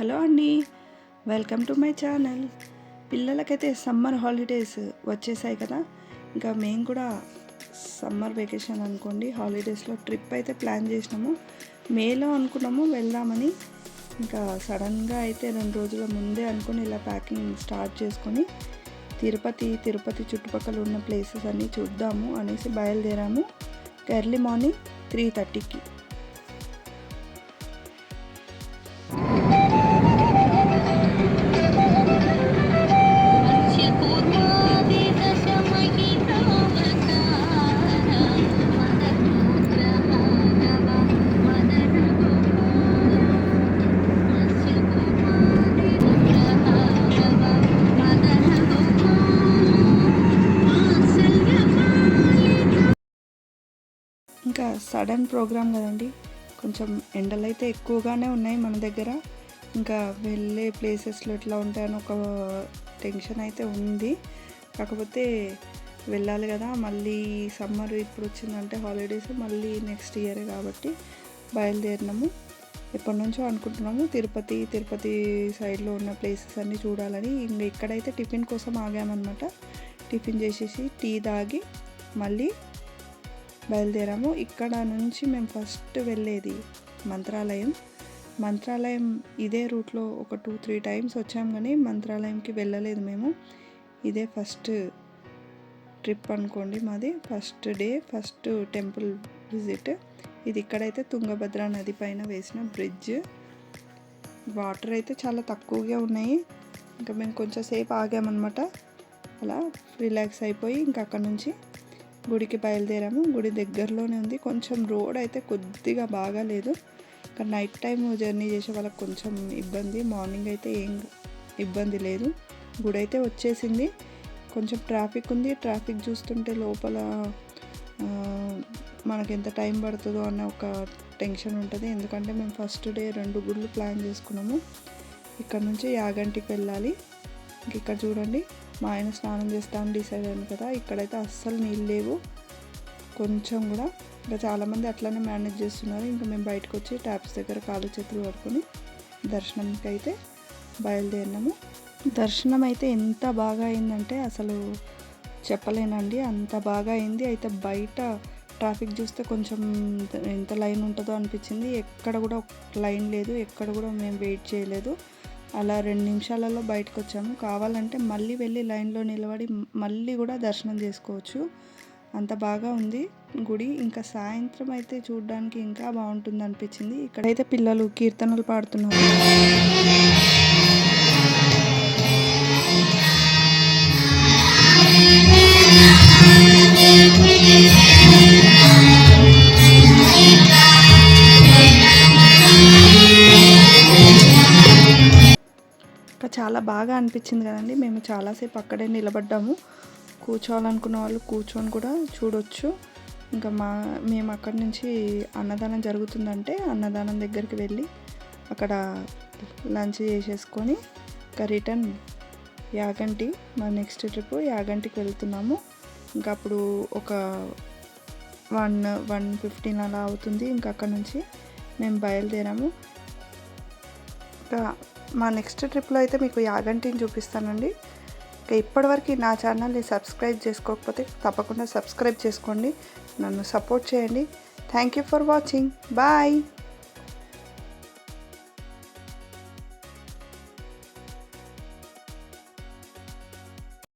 Hello అండి welcome to my channel. పిల్లలకైతే summer holidays వచ్చేసాయి కదా ఇంకా మేము కూడా సమ్మర్ వెకేషన్ అనుకోండి హాలిడేస్లో ట్రిప్ అయితే ప్లాన్ చేసినాము. మేలో అనుకున్నాము వెళ్దామని. ఇంకా సడన్గా అయితే రెండు రోజుల ముందే అనుకుని ఇలా ప్యాకింగ్ స్టార్ట్ చేసుకొని తిరుపతి తిరుపతి చుట్టుపక్కల ఉన్న ప్లేసెస్ అన్నీ చూద్దాము అనేసి బయలుదేరాము. ఎర్లీ మార్నింగ్ త్రీ థర్టీకి ఇంకా సడన్ ప్రోగ్రామ్ కదండి. కొంచెం ఎండలు అయితే ఎక్కువగానే ఉన్నాయి మన దగ్గర. ఇంకా వెళ్ళే ప్లేసెస్లో ఎట్లా ఉంటాయని ఒక టెన్షన్ అయితే ఉంది. కాకపోతే వెళ్ళాలి కదా మళ్ళీ సమ్మర్ ఇప్పుడు వచ్చిందంటే హాలిడేస్ మళ్ళీ నెక్స్ట్ ఇయర్ కాబట్టి బయలుదేరినాము. ఎప్పటి నుంచో అనుకుంటున్నాము తిరుపతి తిరుపతి సైడ్లో ఉన్న ప్లేసెస్ అన్నీ చూడాలని. ఇంకా ఇక్కడైతే టిఫిన్ కోసం ఆగామన్నమాట. టిఫిన్ చేసేసి టీ తాగి మళ్ళీ బయలుదేరాము. ఇక్కడ నుంచి మేము ఫస్ట్ వెళ్ళేది మంత్రాలయం. మంత్రాలయం ఇదే రూట్లో ఒక టూ త్రీ టైమ్స్ వచ్చాం కానీ మంత్రాలయంకి వెళ్ళలేదు మేము. ఇదే ఫస్ట్ ట్రిప్ అనుకోండి మాది. First day first temple visit. ఇది ఇక్కడైతే తుంగభద్ర నది పైన వేసిన బ్రిడ్జ్. వాటర్ అయితే చాలా తక్కువగా ఉన్నాయి. ఇంకా మేము కొంచెం సేపు ఆగామన్నమాట. అలా రిలాక్స్ అయిపోయి ఇంకా అక్కడ నుంచి గుడికి బయలుదేరాము. గుడి దగ్గరలోనే ఉంది. కొంచెం రోడ్ అయితే కొద్దిగా బాగాలేదు ఇక్కడ నైట్ టైం జర్నీ చేసే వాళ్ళకి కొంచెం ఇబ్బంది. మార్నింగ్ అయితే ఏం ఇబ్బంది లేదు. గుడి అయితే వచ్చేసింది. కొంచెం ట్రాఫిక్ ఉంది. ట్రాఫిక్ చూస్తుంటే లోపల మనకి ఎంత టైం పడుతుందో అన్న ఒక టెన్షన్ ఉంటుంది. ఎందుకంటే మేము ఫస్ట్ డే రెండు గుళ్ళు ప్లాన్ చేసుకున్నాము. ఇక్కడ నుంచి యాగంటికి వెళ్ళాలి. ఇక్కడ చూడండి. మా ఆయన స్నానం చేస్తామని డిసైడ్ అయ్యాను కదా. ఇక్కడైతే అస్సలు నీళ్ళు లేవు. కొంచెం కూడా. ఇంకా చాలామంది అట్లానే మేనేజ్ చేస్తున్నారు. ఇంకా మేము బయటకు వచ్చి ట్యాప్స్ దగ్గర కాలు చేతులు పడుకొని దర్శనంకి అయితే బయలుదేరినాము. దర్శనం అయితే ఎంత బాగా అయిందంటే అసలు చెప్పలేనండి. అంత బాగా అయింది. అయితే బయట ట్రాఫిక్ చూస్తే కొంచెం ఎంత లైన్ ఉంటుందో అనిపించింది. ఎక్కడ కూడా లైన్ లేదు. ఎక్కడ కూడా మేము వెయిట్ చేయలేదు. అలా రెండు నిమిషాలలో బయటకు వచ్చాము కావాలంటే మళ్ళీ వెళ్ళి లైన్లో నిలబడి మళ్ళీ కూడా దర్శనం చేసుకోవచ్చు. అంత బాగా ఉంది గుడి. ఇంకా సాయంత్రం అయితే చూడడానికి ఇంకా బాగుంటుంది అనిపించింది ఇక్కడైతే పిల్లలు కీర్తనలు పాడుతున్నారు. చాలా బాగా అనిపించింది కదండి. మేము చాలాసేపు అక్కడే నిలబడ్డాము. కూర్చోవాలనుకున్న వాళ్ళు కూర్చొని కూడా చూడొచ్చు. ఇంకా మా మేము అక్కడి నుంచి అన్నదానం జరుగుతుందంటే అన్నదానం దగ్గరికి వెళ్ళి అక్కడ లంచ్ చేసేసుకొని ఇంకా రిటర్న్ యాగంటి మా నెక్స్ట్ ట్రిప్ యాగంటికి వెళ్తున్నాము. ఇంకా అప్పుడు ఒక వన్ వన్ ఫిఫ్టీన్ అలా అవుతుంది. ఇంకా అక్కడ నుంచి మేము బయలుదేరాము. ఇంకా మా నెక్స్ట్ ట్రిప్లో అయితే మీకు యాగంటిని చూపిస్తానండి. ఇక ఇప్పటివరకు నా ఛానల్ని సబ్స్క్రైబ్ చేసుకోకపోతే తప్పకుండా సబ్స్క్రైబ్ చేసుకోండి. నన్ను సపోర్ట్ చేయండి. Thank you for watching. Bye.